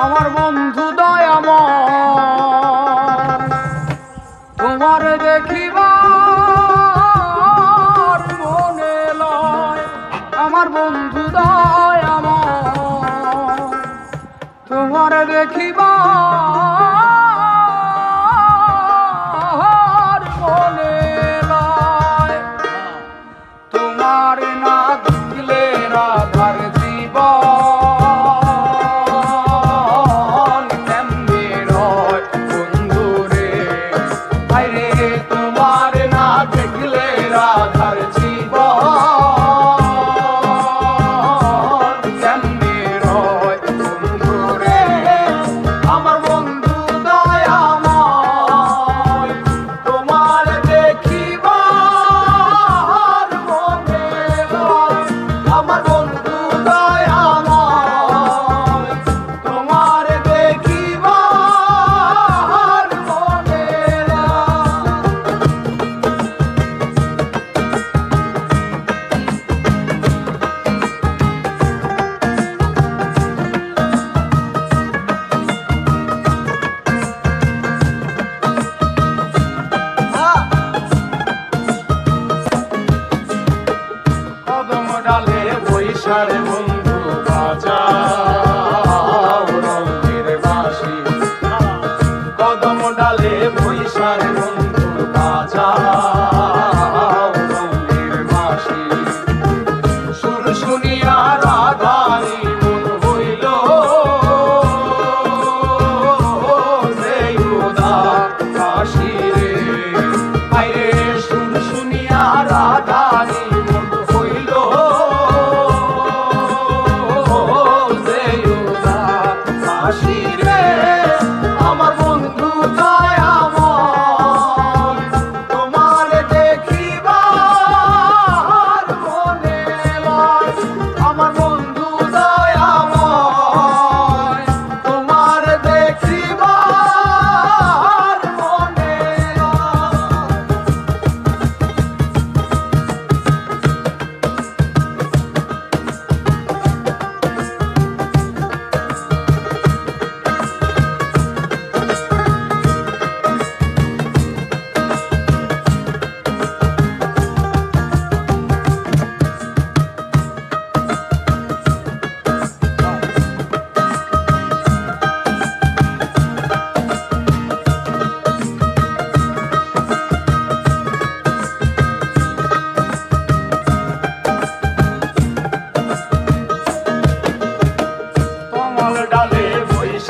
আমার বন্ধু দয়াম তোমার দেখিবার মনে লয় আমার বন্ধু দয়াম তোমার দেখিবা God. বাজারে কদম ডালে বৈশারে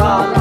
가